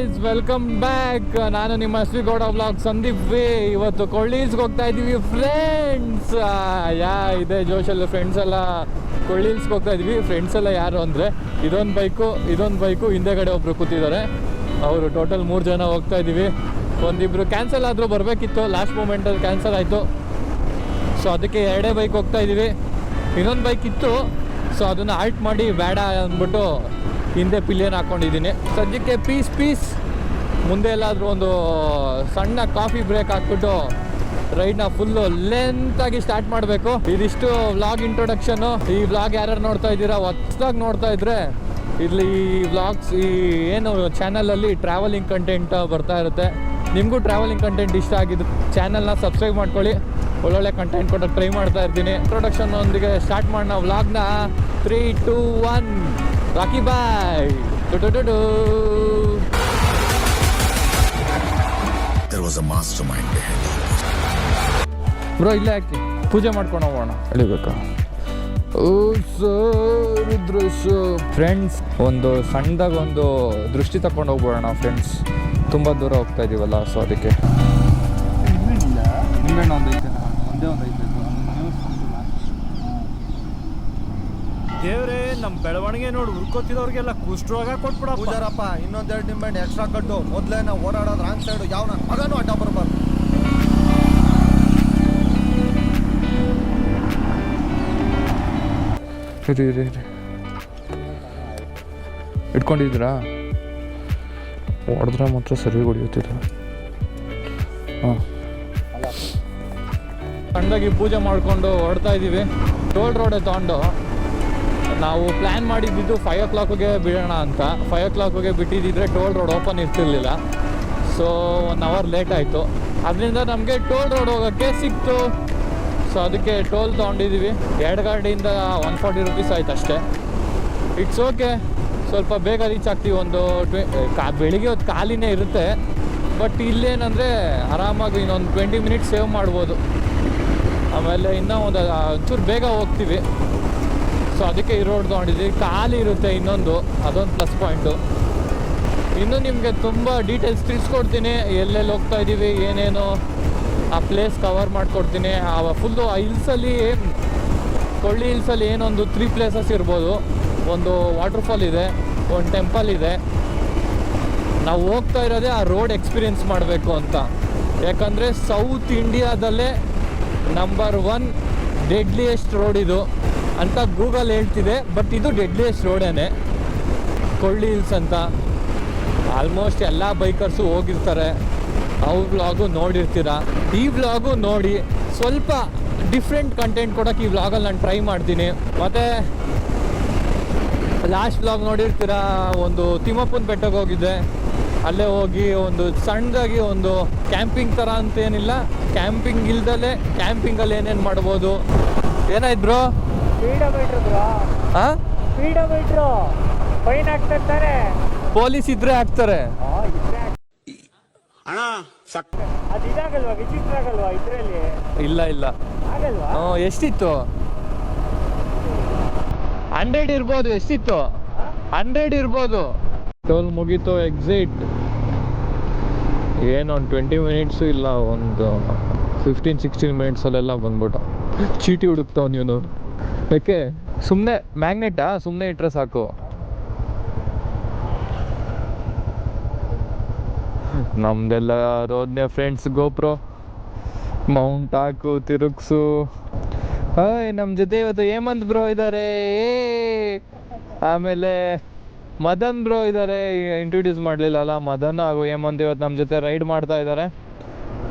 Guys welcome back ನಾನು ನಿಮ್ಮ Gowda blog Sandeep way ಇವತ್ತು ಕೊಳ್ಳೀಸ್ಗೆ ಹೋಗ್ತಾ ಇದ್ದೀವಿ ಫ್ರೆಂಡ್ಸ್ ಯಾ, ಇದೆ ಜೋಶಲ್ಲಿ ಫ್ರೆಂಡ್ಸ್ ಎಲ್ಲ. ಕೊಳ್ಳೀಲ್ಸ್ಗೆ ಹೋಗ್ತಾ ಇದ್ವಿ ಫ್ರೆಂಡ್ಸ್ ಎಲ್ಲ ಯಾರು ಅಂದರೆ, ಇದೊಂದು ಬೈಕು ಇದೊಂದು ಬೈಕು ಹಿಂದೆಗಡೆ ಒಬ್ಬರು ಕೂತಿದ್ದಾರೆ. ಅವರು ಟೋಟಲ್ ಮೂರು ಜನ ಹೋಗ್ತಾ ಇದ್ದೀವಿ ಒಂದಿಬ್ರು ಕ್ಯಾನ್ಸಲ್ ಆದರೂ ಬರಬೇಕಿತ್ತು ಲಾಸ್ಟ್ ಮೂಮೆಂಟಲ್ಲಿ ಕ್ಯಾನ್ಸಲ್ ಆಯಿತು. ಸೊ ಅದಕ್ಕೆ ಎರಡೇ ಬೈಕ್ ಹೋಗ್ತಾ ಇದ್ದೀವಿ ಇನ್ನೊಂದು ಬೈಕ್ ಇತ್ತು. ಸೊ ಅದನ್ನು ಆಲ್ಟ್ ಮಾಡಿ, ಬೇಡ ಅಂದ್ಬಿಟ್ಟು ಹಿಂದೆ ಪಿಲಿಯನ್ ಹಾಕ್ಕೊಂಡಿದ್ದೀನಿ ಸದ್ಯಕ್ಕೆ ಪೀಸ್ ಪೀಸ್ ಮುಂದೆ ಎಲ್ಲಾದರೂ ಒಂದು ಸಣ್ಣ ಕಾಫಿ ಬ್ರೇಕ್ ಹಾಕ್ಬಿಟ್ಟು ರೈಡ್ನ ಫುಲ್ಲು ಲೆಂತಾಗಿ ಸ್ಟಾರ್ಟ್ ಮಾಡಬೇಕು. ಇದಿಷ್ಟು ವ್ಲಾಗ್ ಇಂಟ್ರೊಡಕ್ಷನು ಈ ವ್ಲಾಗ್ ಯಾರ್ಯಾರು ನೋಡ್ತಾ ಇದ್ದೀರಾ, ಹೊಸ್ದಾಗಿ ನೋಡ್ತಾ ಇದ್ರೆ ಇಲ್ಲಿ ಈ ವ್ಲಾಗ್ಸ್ ಈ ಏನು ಚಾನಲಲ್ಲಿ ಟ್ರಾವೆಲಿಂಗ್ ಕಂಟೆಂಟ್ ಬರ್ತಾ ಇರುತ್ತೆ. ನಿಮಗೂ ಟ್ರಾವೆಲಿಂಗ್ ಕಂಟೆಂಟ್ ಇಷ್ಟ ಆಗಿದ್ದು ಚಾನಲ್ನ ಸಬ್ಸ್ಕ್ರೈಬ್ ಮಾಡ್ಕೊಳ್ಳಿ. ಒಳ್ಳೊಳ್ಳೆ ಕಂಟೆಂಟ್ ಕೊಡೋಕೆ ಟ್ರೈ ಮಾಡ್ತಾ ಇರ್ತೀನಿ. ಇಂಟ್ರೊಡಕ್ಷನ್ ಒಂದಿಗೆ ಸ್ಟಾರ್ಟ್ ಮಾಡೋಣ ವ್ಲಾಗ್ನ ತ್ರೀ ಟೂ ಒನ್ ರಾಕಿ ಬಾಯ್ ಡು There was a mastermind behind all this. Bro ಇಲ್ಲೇ ಹಾಕಿ. ಪೂಜೆ ಮಾಡ್ಕೊಂಡು ಹೋಗೋಣ. ಎಳಿಬೇಕಾ ಓ ಸರ್ ಫ್ರೆಂಡ್ಸ್ ಒಂದು ಸಣ್ಣದಾಗ ಒಂದು ದೃಷ್ಟಿ ತಗೊಂಡು ಹೋಗ್ಬೋಣ ಫ್ರೆಂಡ್ಸ್ ತುಂಬ ದೂರ ಹೋಗ್ತಾ ಇದೀವಲ್ಲ ಸೊ ಅದಕ್ಕೆ. ನಿಂಬೆಹಣ್ಣು ಒಂದು ಐತೆ ಒಂದೇ ಒಂದು ಐತೆ ದೇವ್ರೇ ನಮ್ಮ ಬೆಳವಣಿಗೆ ನೋಡಿ ಹುರ್ಕೋತಿದವ್ರಿಗೆಲ್ಲ ಕುಷ್ಠರೋಗ ಕೊಟ್ಬಿಡ ಪೂಜಾರಪ್ಪ ಇನ್ನೊಂದೆರಡು ನಿಂಬೆಹಣ್ಣು ಎಕ್ಸ್ಟ್ರಾ ಕಟ್ಟು ಮೊದಲೇ ನಾವು ಓಡಾಡೋದು ರಾಂಗ್ ಸೈಡು ಯಾವ ನನ್ನ ಮಗನೂ ಅಡ್ಡ ಬರಬಾರ್ದು. ಇರಿ ಇರಿ ಇರಿ. ಇಟ್ಕೊಂಡಿದ್ದೀರಾ? ಹೊಡೆದ್ರೆ ಮಾತ್ರ ಸರಿ ಹೊಡಿಯುತ್ತಿಲ್ಲ. ಹಾಂ. ಸಣ್ಣದಾಗಿ ಪೂಜೆ ಮಾಡಿಕೊಂಡು ಹೊಡ್ತಾ ಇದ್ದೀವಿ ಟೋಲ್ ರೋಡೇ ತಗೊಂಡು ನಾವು ಪ್ಲ್ಯಾನ್ ಮಾಡಿದ್ದು ಫೈವ್ ಓ ಕ್ಲಾಕ್ಗೆ ಬಿಡೋಣ ಅಂತ. ಫೈವ್ ಓ ಕ್ಲಾಕ್ಗೆ ಬಿಟ್ಟಿದ್ದಿದ್ರೆ ಟೋಲ್ ರೋಡ್ ಓಪನ್ ಇರ್ತಿರ್ಲಿಲ್ಲ. ಸೊ ಒನ್ ಅವರ್ ಲೇಟ್ ಆಯಿತು. ಅದರಿಂದ ನಮಗೆ ಟೋಲ್ ರೋಡ್ ಹೋಗೋಕ್ಕೆ ಸಿಕ್ತು. ಸೊ ಅದಕ್ಕೆ ಟೋಲ್ ತೊಗೊಂಡಿದ್ದೀವಿ ಎರಡು ಗಾಡಿಯಿಂದ ಒನ್ ಫಾರ್ಟಿ ರುಪೀಸ್ ಆಯ್ತು ಅಷ್ಟೇ. ಇಟ್ಸ್ ಓಕೆ ಸ್ವಲ್ಪ ಬೇಗ ರೀಚ್ ಆಗ್ತೀವಿ ಒಂದು ಟ್ವೆ ಕಾ ಬೆಳಿಗ್ಗೆ ಹೊತ್ತು ಖಾಲಿನೇ ಇರುತ್ತೆ. ಬಟ್ ಇಲ್ಲೇನಂದರೆ ಆರಾಮಾಗಿ ಇನ್ನೊಂದು ಟ್ವೆಂಟಿ ಮಿನಿಟ್ಸ್ ಸೇವ್ ಮಾಡ್ಬೋದು. ಆಮೇಲೆ ಇನ್ನೂ ಒಂದು ಒಂಚೂರು ಬೇಗ ಹೋಗ್ತೀವಿ. ಸೊ ಅದಕ್ಕೆ ಈ ರೋಡ್ ತೊಗೊಂಡಿದ್ದೀವಿ ಖಾಲಿ ಇರುತ್ತೆ ಇನ್ನೊಂದು, ಅದೊಂದು ಪ್ಲಸ್ ಪಾಯಿಂಟು ಇನ್ನು ನಿಮಗೆ ತುಂಬ ಡೀಟೇಲ್ಸ್ ತಿಳಿಸ್ಕೊಡ್ತೀನಿ. ಎಲ್ಲೆಲ್ಲಿ ಹೋಗ್ತಾ ಇದ್ದೀವಿ ಏನೇನು, ಆ ಪ್ಲೇಸ್ ಕವರ್ ಮಾಡಿಕೊಡ್ತೀನಿ. ಆ ಫುಲ್ಲು ಆ ಹಿಲ್ಸಲ್ಲಿ ಕೊಳ್ಳಿ ಹಿಲ್ಸಲ್ಲಿ ಏನೊಂದು ತ್ರೀ ಪ್ಲೇಸಸ್ ಇರ್ಬೋದು. ಒಂದು ವಾಟರ್ಫಾಲ್ ಇದೆ, ಒಂದು ಟೆಂಪಲ್ ಇದೆ. ನಾವು ಹೋಗ್ತಾ ಇರೋದೇ ಆ ರೋಡ್ ಎಕ್ಸ್ಪೀರಿಯೆನ್ಸ್ ಮಾಡಬೇಕು ಅಂತ. ಯಾಕಂದರೆ ಸೌತ್ ಇಂಡಿಯಾದಲ್ಲೇ ನಂಬರ್ ಒನ್ ಡೆಡ್ಲಿಯೆಸ್ಟ್ ರೋಡ್ ಇದು. ಅಂತ ಗೂಗಲ್ ಹೇಳ್ತಿದೆ ಬಟ್ ಇದು ಡೆಡ್ಲಿಯೆಸ್ಟ್ ರೋಡೇನೆ ಕೊಳ್ಳಿ ಹಿಲ್ಸ್ ಅಂತ. ಆಲ್ಮೋಸ್ಟ್ ಎಲ್ಲ ಬೈಕರ್ಸು ಹೋಗಿರ್ತಾರೆ. ಅವ್ರ ವ್ಲಾಗು ನೋಡಿರ್ತೀರ? ಈ ವ್ಲಾಗು ನೋಡಿ ಸ್ವಲ್ಪ ಡಿಫ್ರೆಂಟ್ ಕಂಟೆಂಟ್ ಕೊಡೋಕ್ಕೆ ಈ ವ್ಲಾಗಲ್ಲಿ ನಾನು ಟ್ರೈ ಮಾಡ್ತೀನಿ. ಮತ್ತು ಲಾಸ್ಟ್ ವ್ಲಾಗ್ ನೋಡಿರ್ತೀರ? ಒಂದು ತಿಮ್ಮಪ್ಪನ ಬೆಟ್ಟಕ್ಕೆ ಹೋಗಿದ್ದೆ. ಅಲ್ಲೇ ಹೋಗಿ ಒಂದು ಸಣ್ಣದಾಗಿ ಒಂದು ಕ್ಯಾಂಪಿಂಗ್ ಥರ ಅಂತೇನಿಲ್ಲ. ಕ್ಯಾಂಪಿಂಗ್ ಇಲ್ದಲೆ ಕ್ಯಾಂಪಿಂಗಲ್ಲಿ ಏನೇನು ಮಾಡ್ಬೋದು? ಏನಾಯ್ತು ಬ್ರೋ ಹಾಂ ಪೊಲೀಸ್ ಇದ್ರೆ ಹಾಕ್ತಾರೆ. ಇಲ್ಲ ಇಲ್ಲ. ಆಗಲ್ವಾ? ಎಷ್ಟಿತ್ತು? ಹಂಡ್ರೆಡ್ ಇರ್ಬೋದು ಎಷ್ಟಿತ್ತು? ಹಂಡ್ರೆಡ್ ಇರ್ಬೋದು. ಟೋಲ್ ಮುಗೀತು ಎಕ್ಸಿಟ್ ಏನು ಒಂದು ಟ್ವೆಂಟಿ ಮಿನಿಟ್ಸು ಇಲ್ಲ ಒಂದು ಫಿಫ್ಟೀನ್ ಸಿಕ್ಸ್ಟೀನ್ ಮಿನಿಟ್ಸಲ್ಲೆಲ್ಲ ಬಂದ್ಬಿಟ್ಟು. ಚೀಟಿ ಹುಡುಕ್ತಾವ ನೀನು ಯಾಕೆ ಸುಮ್ಮನೆ ಮ್ಯಾಗ್ನೆಟಾ? ಸುಮ್ಮನೆ ಇಟ್ಟರೆ ಸಾಕು. ನಮ್ದೆಲ್ಲ ರೋದ್ನೆ ಫ್ರೆಂಡ್ಸ್ ಗೋಪ್ರೋ ಮೌಂಟ್ ಹಾಕು, ತಿರುಗ್ಸು. ಹಾಯ್ ನಮ್ಮ ಜೊತೆ ಇವತ್ತು ಹೇಮಂತ್ ಬ್ರೋ ಇದ್ದಾರೆ ಆಮೇಲೆ ಮದನ್ ಬ್ರೋ ಇದ್ದಾರೆ ಇಂಟ್ರೊಡ್ಯೂಸ್ ಮಾಡಲಿಲ್ಲಲ್ಲ, ಮದನ್ ಹಾಗೂ ಹೇಮಂತ್ ಇವತ್ತು ನಮ್ಮ ಜೊತೆ ರೈಡ್ ಮಾಡ್ತಾ ಇದ್ದಾರೆ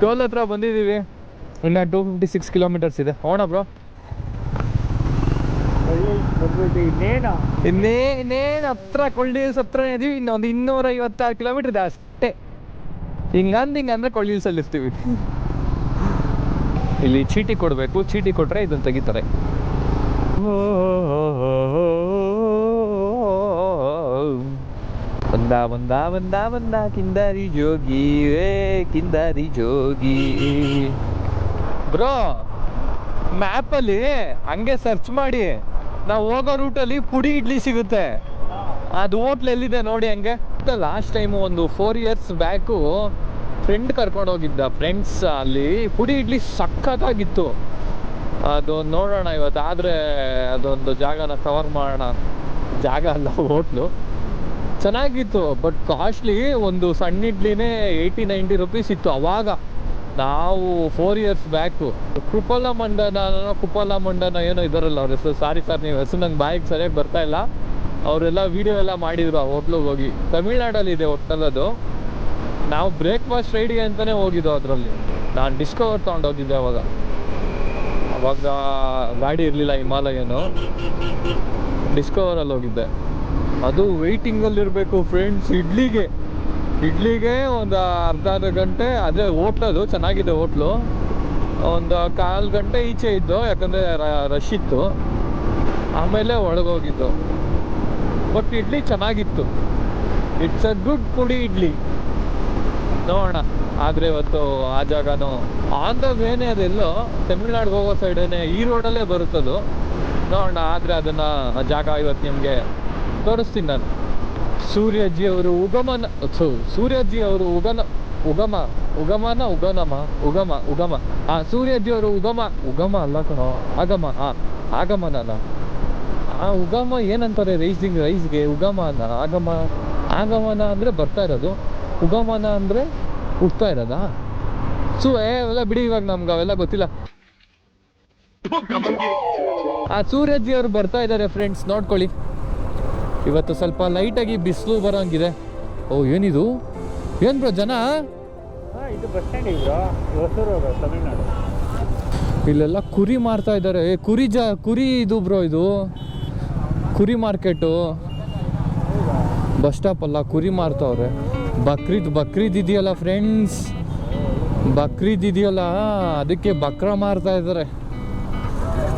ಟೋಲ್ ಹತ್ರ ಬಂದಿದ್ದೀವಿ. ಇನ್ನು ಟೂ ಫಿಫ್ಟಿ ಸಿಕ್ಸ್ ಕಿಲೋಮೀಟರ್ಸ್ ಇದೆ. ಹೋಣ ಬ್ರೋ ಇನ್ನೇ, ಇನ್ನೇನು ಹತ್ರ ಕೊಳ್ಳಿ ಹತ್ರ ಇದೀವಿ, ಇನ್ನೊಂದು ಇನ್ನೂರ ಐವತ್ತಾರು ಕಿಲೋಮೀಟರ್ ಇದೆ ಅಷ್ಟೇ. ಹಿಂಗಂದ್ ಹಿಂಗೆ ಅಂದರೆ ಕೊಳ್ಳಿ ಹಿಲ್ಸಲ್ಲಿ ಇರ್ತೀವಿ. ಇಲ್ಲಿ ಚೀಟಿ ಕೊಡಬೇಕು, ಚೀಟಿ ಕೊಟ್ಟರೆ ಇದನ್ನ ತೆಗಿತಾರೆ. ಬಂದ ಬಂದ ಬಂದ ಬಂದ, ಕಿಂದಾರಿ ಜೋಗಿ, ಏ, ಕಿಂದಾರಿ ಜೋಗಿ. ಬ್ರೋ ಮ್ಯಾಪಲ್ಲಿ ಹಂಗೆ ಸರ್ಚ್ ಮಾಡಿ. ನಾವು ಹೋಗೋ ರೂಟಲ್ಲಿ ಪುಡಿ ಇಡ್ಲಿ ಸಿಗುತ್ತೆ. ಅದು ಹೋಟ್ಲ್ ಎಲ್ಲಿದೆ ನೋಡಿ ಹಂಗೆ. ಲಾಸ್ಟ್ ಟೈಮು ಒಂದು ಫೋರ್ ಇಯರ್ಸ್ ಬ್ಯಾಕು ಫ್ರೆಂಡ್ ಕರ್ಕೊಂಡು ಹೋಗಿದ್ದ ಫ್ರೆಂಡ್ಸ್ ಅಲ್ಲಿ ಪುಡಿ ಇಡ್ಲಿ ಸಖತ್ತಾಗಿತ್ತು. ಅದು ನೋಡೋಣ ಇವತ್ತು, ಆದರೆ ಅದೊಂದು ಜಾಗನ ಕವರ್ ಮಾಡೋಣ. ಜಾಗ ಅಲ್ಲ, ಹೋಟ್ಲು. ಚೆನ್ನಾಗಿತ್ತು ಬಟ್ ಕಾಸ್ಟ್ಲಿ ಒಂದು ಸಣ್ಣ ಇಡ್ಲಿನೇ ಏಯ್ಟಿ ನೈಂಟಿ ರುಪೀಸ್ ಇತ್ತು ಅವಾಗ. ನಾವು ಫೋರ್ ಇಯರ್ಸ್ ಬ್ಯಾಕು ಕೃಪಲ ಮಂಡನ ಕುಪಲ ಮಂಡನ ಏನೋ ಇದ್ದಾರಲ್ಲ ಅವ್ರ ಹೆಸರು. ಸಾರಿ ಸರ್ ನೀವು ಹೆಸರು ನಂಗೆ ಬಾಯಿಗೆ ಸರಿಯಾಗಿ ಬರ್ತಾ ಇಲ್ಲ. ಅವರೆಲ್ಲ ವಿಡಿಯೋ ಎಲ್ಲ ಮಾಡಿದ್ರು ಆ ಹೋಟ್ಲಿಗೆ ಹೋಗಿ. ತಮಿಳ್ನಾಡಲ್ಲಿ ಇದೆ ಹೋಟೆಲ್ ನಾವು ಬ್ರೇಕ್ಫಾಸ್ಟ್ ರೈಡಿಗೆ ಅಂತಲೇ ಹೋಗಿದ್ದು ಅದರಲ್ಲಿ. ನಾನು ಡಿಸ್ಕವರ್ ತೊಗೊಂಡೋಗಿದ್ದೆ ಅವಾಗ. ಅವಾಗ ಗಾಡಿ ಇರಲಿಲ್ಲ ಹಿಮಾಲಯನು. ಡಿಸ್ಕವರಲ್ಲಿ ಹೋಗಿದ್ದೆ ಅದು ವೆಯ್ಟಿಂಗಲ್ಲಿರಬೇಕು ಫ್ರೆಂಡ್ಸ್ ಇಡ್ಲಿಗೆ. ಇಡ್ಲಿಗೆ ಒಂದು ಅರ್ಧ ಅರ್ಧ ಗಂಟೆ ಅದೇ ಹೋಟ್ಲದು ಚೆನ್ನಾಗಿದೆ ಹೋಟ್ಲು. ಒಂದು ಕಾಲು ಗಂಟೆ ಈಚೆ ಇದ್ದು, ಯಾಕಂದರೆ ರಶ್ ಇತ್ತು. ಆಮೇಲೆ ಒಳಗೋಗಿದ್ದು. ಬಟ್ ಇಡ್ಲಿ ಚೆನ್ನಾಗಿತ್ತು. ಇಟ್ಸ್ ಅ ಗುಡ್ ಪುಡಿ ಇಡ್ಲಿ. ನೋಡೋಣ. ಆದರೆ ಇವತ್ತು ಆ ಜಾಗನೂ ಆನ್ ವೇನೇ ಅದೆಲ್ಲೋ, ತಮಿಳ್ನಾಡಿಗೆ ಹೋಗೋ ಸೈಡೇನೆ ಈ ರೋಡಲ್ಲೇ ಬರುತ್ತದು. ನೋಡೋಣ, ಆದರೆ ಅದನ್ನು ಜಾಗ ಇವತ್ತು ನಿಮಗೆ ತೋರಿಸ್ತೀನಿ ನಾನು. ಸೂರ್ಯಜಿ ಅವರು ಉಗಮನ ಸೂರ್ಯಜಿ ಅವರು ಉಗನ, ಉಗಮ, ಉಗಮನ, ಉಗನಮ, ಉಗಮ ಉಗಮ. ಆ ಸೂರ್ಯಜಿ ಅವರು ಉಗಮ ಉಗಮ ಅಲ್ಲ ಕಣೋ, ಆಗಮ, ಆ, ಆಗಮನನ. ಆ ಉಗಮ ಏನಂತಾರೆ ರೈಸಿಂಗ್ ರೈಸ್ಗೆ? ಉಗಮನ, ಆಗಮ. ಆಗಮನ ಅಂದರೆ ಬರ್ತಾ ಇರೋದು. ಉಗಮನ ಅಂದರೆ ಹುಡ್ತಾ ಇರೋದಾ? ಸೊ, ಏ, ಅವೆಲ್ಲ ಬಿಡಿ ಇವಾಗ ನಮ್ಗೆ, ಅವೆಲ್ಲ ಗೊತ್ತಿಲ್ಲ. ಆ ಸೂರ್ಯಜಿ ಅವರು ಬರ್ತಾ ಇದ್ದಾರೆ ಫ್ರೆಂಡ್ಸ್ ನೋಡ್ಕೊಳ್ಳಿ. ಇವತ್ತು ಸ್ವಲ್ಪ ಲೈಟಾಗಿ ಬಿಸಿಲು ಬರೋಂಗಿದೆ. ಓ ಏನಿದು? ಏನು ಬ್ರೋ ಜನ? ಹಾ ಇದು ಬಸ್ ಸ್ಟ್ಯಾಂಡ್ ಇದ್ರು ಹೊಸೂರು ತಮಿಳ್ನಾಡು. ಇಲ್ಲೆಲ್ಲ ಕುರಿ ಮಾರ್ತಾ ಇದ್ದಾರೆ. ಏ ಕುರಿ ಜ ಕುರಿ ಇದು ಬ್ರೋ ಇದು? ಕುರಿ ಮಾರ್ಕೆಟು. ಬಸ್ ಸ್ಟಾಪ್ ಅಲ್ಲ ಕುರಿ ಮಾರ್ತಾವ್ರೆ. ಬಕ್ರೀದ್ ಬಕ್ರೀದ್ ಇದೆಯಲ್ಲ ಫ್ರೆಂಡ್ಸ್? ಬಕ್ರೀದ್ ಇದೆಯಲ್ಲ? ಅದಕ್ಕೆ ಬಕ್ರ ಮಾರ್ತಾ ಇದ್ದಾರೆ.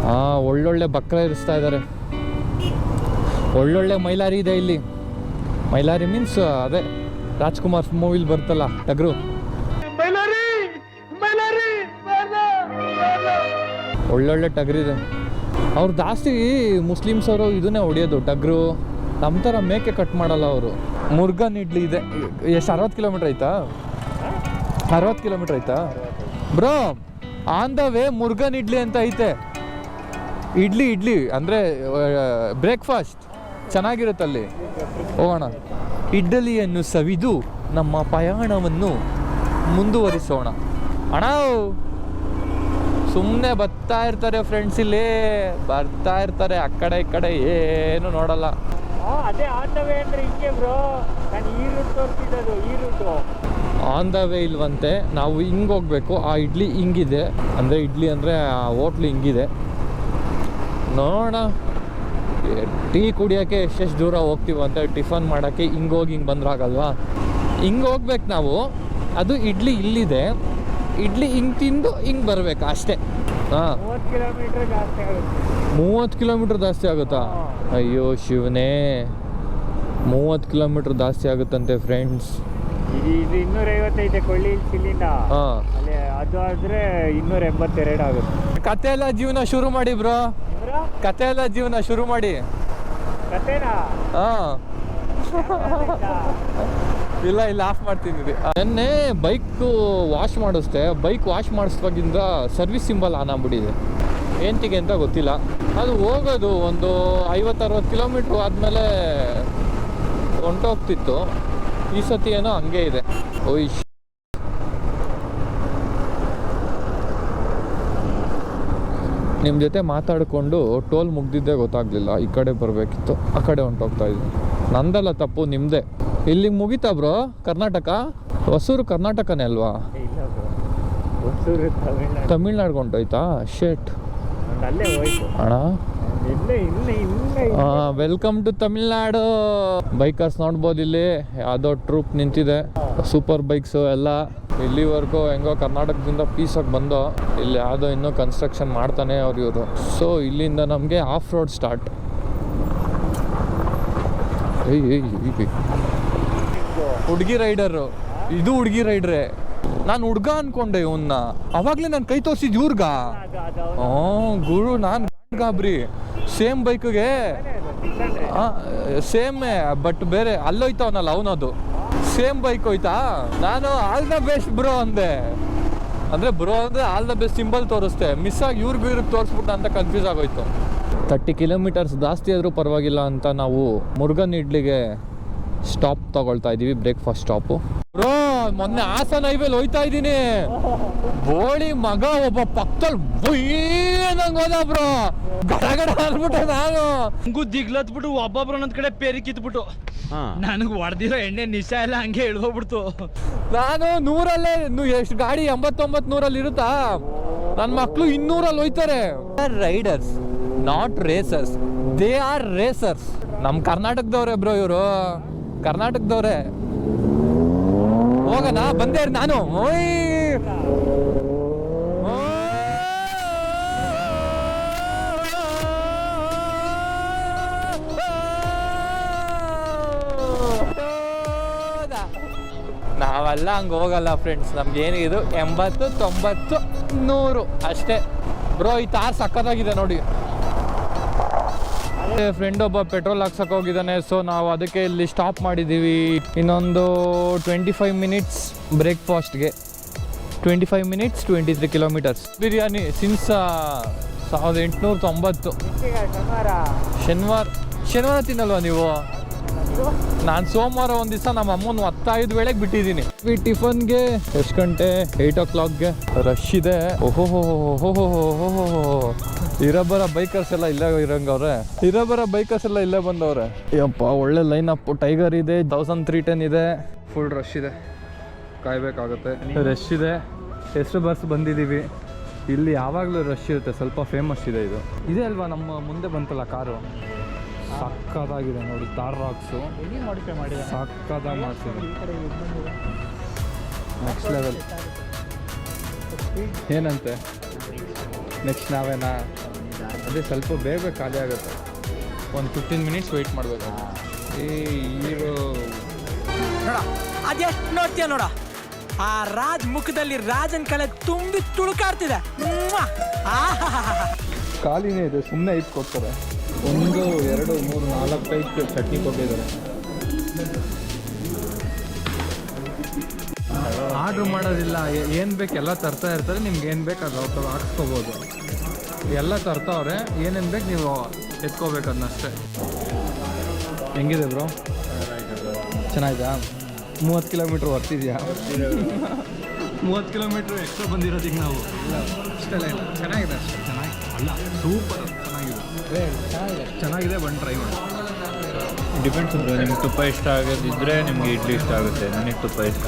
ಹಾಂ ಒಳ್ಳೊಳ್ಳೆ ಬಕ್ರ ಇರಿಸ್ತಾ ಇದ್ದಾರೆ. ಒಳ್ಳೊಳ್ಳೆ ಮೈಲಾರಿ ಇದೆ ಇಲ್ಲಿ. ಮೈಲಾರಿ ಮೀನ್ಸ್ ಅದೇ ರಾಜ್ಕುಮಾರ್ ಮೂವಿಲಿ ಬರ್ತಲ್ಲ ಟಗ್ರು. ಒಳ್ಳೊಳ್ಳೆ ಟಗರಿದೆ ಅವ್ರು ಜಾಸ್ತಿ ಮುಸ್ಲಿಮ್ಸ್ ಅವರು ಇದನ್ನೇ ಹೊಡಿಯೋದು ಟಗ್ರು. ನಮ್ಮ ಥರ ಮೇಕೆ ಕಟ್ ಮಾಡಲ್ಲ ಅವರು. ಮುರ್ಗನ್ ಇಡ್ಲಿ ಇದೆ. ಎಷ್ಟು ಅರವತ್ತು ಕಿಲೋಮೀಟ್ರ್ ಆಯ್ತಾ? ಅರವತ್ತು ಕಿಲೋಮೀಟ್ರ್ ಆಯ್ತಾ? Bro on the way Murugan idli ಅಂತ ಐತೆ. ಇಡ್ಲಿ ಇಡ್ಲಿ ಅಂದರೆ ಬ್ರೇಕ್ಫಾಸ್ಟ್ ಚೆನ್ನಾಗಿರುತ್ತೆ ಅಲ್ಲಿ ಹೋಗೋಣ. ಇಡ್ಡಲಿಯನ್ನು ಸವಿದು ನಮ್ಮ ಪಯಣವನ್ನು ಮುಂದುವರಿಸೋಣ. ಅಣ್ಣ ಸುಮ್ಮನೆ ಬರ್ತಾ ಇರ್ತಾರೆ ಫ್ರೆಂಡ್ಸ್ ಇಲ್ಲಿ. ಬರ್ತಾ ಇರ್ತಾರೆ ಆ ಕಡೆ ಈ ಕಡೆ ಏನು ನೋಡಲ್ಲ. ಅದೇ ಆನ್ ದ ವೇ ಅಂದ್ರೆ ಹಿಂಗೆ ಬ್ರೋ ನಾನು ಈ ರೂಟ್ ತೋರಿಸಿದ್ದು ಈ ರೂಟು ಆನ್ ದ ವೇ ಇಲ್ವಂತೆ ನಾವು ಹಿಂಗೆ ಹೋಗ್ಬೇಕು. ಆ ಇಡ್ಲಿ ಹಿಂಗಿದೆ. ಅಂದರೆ ಇಡ್ಲಿ ಅಂದರೆ ಆ ಹೋಟ್ಲು ಹಿಂಗಿದೆ. ನೋಡೋಣ. ಟೀ ಕುಡಿಯೋಕ್ಕೆ ಎಷ್ಟೆಷ್ಟು ದೂರ ಹೋಗ್ತೀವಂತೆ ಟಿಫನ್ ಮಾಡೋಕ್ಕೆ ಹಿಂಗೆ ಹೋಗಿ ಹಿಂಗೆ ಬಂದ್ರಾಗಲ್ವಾ? ಹಿಂಗೆ ಹೋಗ್ಬೇಕು ನಾವು. ಅದು ಇಡ್ಲಿ ಇಲ್ಲಿದೆ. ಇಡ್ಲಿ ಹಿಂಗೆ ತಿಂದು ಹಿಂಗೆ ಬರಬೇಕು ಅಷ್ಟೇ. ಹಾಂ. ಮೂವತ್ತು ಕಿಲೋಮೀಟರ್ ಜಾಸ್ತಿ ಆಗುತ್ತೆ. ಮೂವತ್ತು ಕಿಲೋಮೀಟ್ರ್ ಜಾಸ್ತಿ ಆಗುತ್ತಾ? ಅಯ್ಯೋ ಶಿವನೇ. ಮೂವತ್ತು ಕಿಲೋಮೀಟ್ರ್ ಜಾಸ್ತಿ ಆಗುತ್ತಂತೆ ಫ್ರೆಂಡ್ಸ್ ಇದು ಇನ್ನೂರೈವತ್ತೈತೆ ಇನ್ನೂರ ಕೊಳ್ಳಿ ಹಿಲ್ಸ್ ಇಲ್ಲಿಂದ ಅದು ಆದ್ರೆ ಇನ್ನೂರ ಎಂಬತ್ತೆರಡು ಆಗುತ್ತೆ. ಕತೆ ಎಲ್ಲ ಜೀವನ ಶುರು ಮಾಡಿ ಬ್ರೋ. ಕತೆ ಎಲ್ಲ ಜೀವನ ಶುರು ಮಾಡಿ. ಹಾಂ. ಇಲ್ಲ ಇಲ್ಲ ಆಫ್ ಮಾಡ್ತೀನಿ ನೆನ್ನೆ ಬೈಕ್ ವಾಶ್ ಮಾಡಿಸ್ದೆ. ಬೈಕ್ ವಾಶ್ ಮಾಡಿಸ್ವಾಗಿಂದ ಸರ್ವಿಸ್ ಸಿಂಬಲ್ ಆನ್ ಆಗ್ಬಿಟ್ಟಿದೆ. ಏಂತಿಗೆ ಅಂತ ಗೊತ್ತಿಲ್ಲ. ಅದು ಹೋಗೋದು ಒಂದು ಐವತ್ತು ಅರವತ್ತು ಕಿಲೋಮೀಟ್ರ್ ಆದಮೇಲೆ ಹೊಂಟೋಗ್ತಿತ್ತು. ಈ ಸತಿ ಏನೋ ಹಂಗೆ ಇದೆ. ಓಯ್ ನಿಮ್ಮ ಜೊತೆ ಮಾತಾಡಿಕೊಂಡು ಟೋಲ್ ಮುಗ್ದಿದ್ದೇ ಗೊತ್ತಾಗಲಿಲ್ಲ. ಈ ಕಡೆ ಬರಬೇಕಿತ್ತು. ಆ ಕಡೆ ಹೊಂಟೋಗ್ತಾ ಇದ್ದೆ. ನಂದಲ್ಲ ತಪ್ಪು ನಿಮ್ಮದೇ ಇಲ್ಲಿಗೆ ಮುಗಿತಾ ಬ್ರೋ? ಕರ್ನಾಟಕ? ಹೊಸೂರು ಕರ್ನಾಟಕನೇ ಅಲ್ವಾ? ತಮಿಳ್ನಾಡ್ಗೆ ಹೊಂಟೋಯ್ತಾ? ಶೇಟ್. ಅಣ್ಣ? ವೆಲ್ಕಮ್ ಟು ತಮಿಳ್ನಾಡು ಬೈಕರ್ಸ್ ನೋಡ್ಬೋದು ಇಲ್ಲಿ. ಯಾವುದೋ ಟ್ರೂಪ್ ನಿಂತಿದೆ. ಸೂಪರ್ ಬೈಕ್ಸು ಎಲ್ಲ. ಇಲ್ಲಿವರೆಗೂ ಹೆಂಗೋ ಕರ್ನಾಟಕದಿಂದ ಪೀಸಾಗಿ ಬಂದು ಇಲ್ಲಿ ಯಾವುದೋ ಇನ್ನೂ ಕನ್ಸ್ಟ್ರಕ್ಷನ್ ಮಾಡ್ತಾನೆ ಅವ್ರು ಇವರು. ಸೊ ಇಲ್ಲಿಂದ ನಮಗೆ ಆಫ್ ರೋಡ್ ಸ್ಟಾರ್ಟ್ ಹುಡುಗಿ ರೈಡರು ಇದು ಹುಡುಗಿ ರೈಡ್ರೆ ನಾನು ಹುಡ್ಗ ಅನ್ಕೊಂಡೆ ಇವನ್ನ ಅವಾಗಲೇ ನಾನು ಕೈ ತೋರಿಸಿದ್ ಇವ್ರಿಗ? ಹ್ಞೂ ಗುರು ನಾನು ಗಾಬ್ರಿ. ಸೇಮ್ ಬೈಕ್ಗೆ ಸೇಮ್ ಬಟ್ ಬೇರೆ ಅಲ್ಲೋಯ್ತವನಲ್ಲ ಅವನದು. ಸೇಮ್ ಬೈಕ್ ಹೋಯ್ತಾ? ನಾನು ಆಲ್ ದ ಬೆಸ್ಟ್ ಬ್ರೋ ಅಂದೆ. ಅಂದರೆ ಬ್ರೋ ಅಂದರೆ ಆಲ್ ದ ಬೆಸ್ಟ್ ಸಿಂಬಲ್ ತೋರಿಸ್ತೆ. ಮಿಸ್ ಆಗಿ ಇವ್ರಿಗೂ ಇವ್ರಿಗೆ ತೋರಿಸ್ಬಿಟ್ಟು ಅಂತ ಕನ್ಫ್ಯೂಸ್ ಆಗೋಯ್ತು. ತರ್ಟಿ ಕಿಲೋಮೀಟರ್ಸ್ ಜಾಸ್ತಿ ಆದರೂ ಪರವಾಗಿಲ್ಲ ಅಂತ ನಾವು ಮುರುಗನ್ ಇಡ್ಲಿಗೆ ಸ್ಟಾಪ್ ತಗೊಳ್ತಾ ಇದೀವಿ ಬ್ರೇಕ್ಫಾಸ್ಟ್ ಸ್ಟಾಪು ಬ್ರೋ ಮೊನ್ನೆ ಹಾಸನ ಹೈವೇಲಿ ಹೋಯ್ತಾ ಇದ್ದೀನಿ ಬೋಳಿ ಮಗ ಒಬ್ಬ ಪಕ್ಕದಲ್ಲಿ ಬೈನಂಗ್ ಹೋದ ಬ್ರೋ. ಗಡಗಡ ಗಡ ಅಂದ್ಬಿಟ್ಟೆ ನಾನು. ಹಂಗು ದಿಗ್ಲತ್ಬಿಟ್ಟು ಒಬ್ಬೊಬ್ರು ಒಂದೊಂದ್ ಕಡೆ ಪೇರಿ ಕಿತ್ಬಿಟ್ಟು. ನನಗೆ ಹೊಡೆದಿರೋ ಎಣ್ಣೆ ನಿಶ ಎಲ್ಲ ಹಂಗೆ ಇಳ್ದೋಗ್ಬಿಡ್ತು ನಾನು ನೂರಲ್ಲೇ ಎಷ್ಟು ಗಾಡಿ ಎಂಬತ್ತೊಂಬತ್ತು ನೂರಲ್ಲಿ ಇರುತ್ತಾ? ನನ್ನ ಮಕ್ಕಳು ಇನ್ನೂರಲ್ಲಿ ಹೋಯ್ತಾರೆ. Riders not racers they are racers ನಮ್ಮ ಕರ್ನಾಟಕದವ್ರೆ ಬ್ರೋ ಇವರು. ಕರ್ನಾಟಕದವ್ರೆ. ಹೋಗೋಣ, ಬಂದೆ ನಾನು. ಓಯ್! ನಾವೆಲ್ಲ ಹಂಗೆ ಹೋಗಲ್ಲ ಫ್ರೆಂಡ್ಸ್ ನಮ್ಗೆ ಇದು ಎಂಬತ್ತು, ತೊಂಬತ್ತು, ನೂರು. ಅಷ್ಟೇ. ಬ್ರೋ ಈ ತಾರ್ ಸಕ್ಕತ್ತಾಗಿದೆ ನೋಡಿ. ಫ್ರೆಂಡ್ ಒಬ್ಬ ಪೆಟ್ರೋಲ್ ಹಾಕ್ಸಕ್ ಹೋಗಿದ್ದಾನೆ. ಸೊ ನಾವು ಅದಕ್ಕೆ ಇಲ್ಲಿ ಸ್ಟಾಪ್ ಮಾಡಿದ್ದೀವಿ. ಇನ್ನೊಂದು twenty five minutes ಬ್ರೇಕ್ಫಾಸ್ಟ್ಗೆ twenty five minutes twenty three kilometres biryani since ಸಾವಿರದ ಎಂಟುನೂರ ತೊಂಬತ್ತು ಶನಿವಾರ ಶನಿವಾರ ತಿನ್ನಲ್ವಾ ನೀವು? ನಾನು ಸೋಮವಾರ ಒಂದು ದಿವಸ ನಮ್ಮ ಅಮ್ಮನ ಹತ್ತೈದು ವೇಳೆಗೆ ಬಿಟ್ಟಿದ್ದೀನಿ. ಈ ಟಿಫನ್ಗೆ ಎಷ್ಟು ಗಂಟೆ? ಏಯ್ಟ್ ಓ ಕ್ಲಾಕ್ಗೆ ರಶ್ ಇದೆ. ಓಹೋ ಇರಬರ ಬೈಕರ್ಸ್ ಎಲ್ಲ ಇಲ್ಲೇ ಇರಂಗವ್ರೆ. ಇರಬರ ಬೈಕರ್ಸ್ ಎಲ್ಲ ಇಲ್ಲೇ ಬಂದವ್ರೆ. ಯಪ್ಪ ಒಳ್ಳೆ ಲೈನ್ ಅಪ್ ಟೈಗರ್ ಇದೆ ತೌಸಂಡ್ ತ್ರೀ ಟೆನ್ ಇದೆ. ಫುಲ್ ರಶ್ ಇದೆ. ಕಾಯಬೇಕಾಗುತ್ತೆ. ರಶ್ ಇದೆ. ಎಷ್ಟು ಬಸ್ ಬಂದಿದ್ದೀವಿ ಇಲ್ಲಿ ಯಾವಾಗಲೂ ರಶ್ ಇರುತ್ತೆ. ಸ್ವಲ್ಪ ಫೇಮಸ್ ಇದೆ ಇದು. ಇದೆ ಅಲ್ವಾ ನಮ್ಮ ಮುಂದೆ ಬಂತಲ್ಲ ಕಾರು? ಸಕ್ಕದಾಗಿದೆ ನೋಡಿ ತಾರ್ ರಾಕ್ಸು ಮಾಡ್ತಿದೆ ನೆಕ್ಸ್ಟ್ ಲೆವೆಲ್ ಏನಂತೆ? ನೆಕ್ಸ್ಟ್ ನಾವೇನಾ? ಅದೇ ಸ್ವಲ್ಪ ಬೇಗ ಖಾಲಿ ಆಗುತ್ತೆ. ಒಂದು ಫಿಫ್ಟೀನ್ ಮಿನಿಟ್ಸ್ ವೆಯ್ಟ್ ಮಾಡಬೇಕು. ಹೀರೋ. ನೋಡ ಅದೆಷ್ಟು ನೋಡ್ತೀಯ ನೋಡ? ಆ ರಾಜ್ ಮುಖದಲ್ಲಿ ರಾಜನ್ ಕಲೆ ತುಂಬಿ ತುಳುಕಾಡ್ತಿದೆ. ಖಾಲಿನೇ ಇದೆ ಸುಮ್ಮನೆ ಐದು ಕೊಡ್ತಾರೆ ಒಂದು ಎರಡು ಮೂರು ನಾಲ್ಕು ಟೈಪ್ ಚಟ್ನಿ ಕೊಟ್ಟಿದ್ದಾರೆ. ಆರ್ಡ್ರ್ ಮಾಡೋದಿಲ್ಲ ಏನು ಬೇಕು ಎಲ್ಲ ತರ್ತಾ ಇರ್ತಾರೆ, ನಿಮ್ಗೆ ಏನು ಬೇಕು ಅದು ಅವ್ರು ಹಾಕ್ಸ್ಕೋಬೋದು. ಎಲ್ಲ ತರ್ತಾವ್ರೆ, ಏನೇನು ಬೇಕು ನೀವು ಎತ್ಕೋಬೇಕು ಅದನ್ನಷ್ಟೇ ಹೆಂಗಿದೆ ಬ್ರೋ? ಚೆನ್ನಾಯ್ತಾ ಮೂವತ್ತು ಕಿಲೋಮೀಟ್ರ್ ಹೊರ್ತಿದ್ಯಾ ಮೂವತ್ತು ಕಿಲೋಮೀಟ್ರ್ ಎಕ್ಸ್ಟ್ರಾ ಬಂದಿರೋದೀಗ ನಾವು. ಇಷ್ಟೆಲ್ಲ ಇಲ್ಲ. ಚೆನ್ನಾಗಿದೆ ಅಷ್ಟೇ. ಚೆನ್ನಾಗಿ, ಅಲ್ಲ ಸೂಪರ್ ಚೆನ್ನಾಗಿದೆ. ಚೆನ್ನಾಗಿದೆ ಬಂದು ಟ್ರೈ ಮಾಡಿ. ಡಿಪೆಂಡ್ಸ್ ಬ್ರೋ, ನಿಮ್ಗೆ ತುಪ್ಪ ಇಷ್ಟ ಆಗೋದಿದ್ದರೆ ನಿಮ್ಗೆ ಇಡ್ಲಿ ಇಷ್ಟ ಆಗುತ್ತೆ. ನನಗೆ ತುಪ್ಪ ಇಷ್ಟ.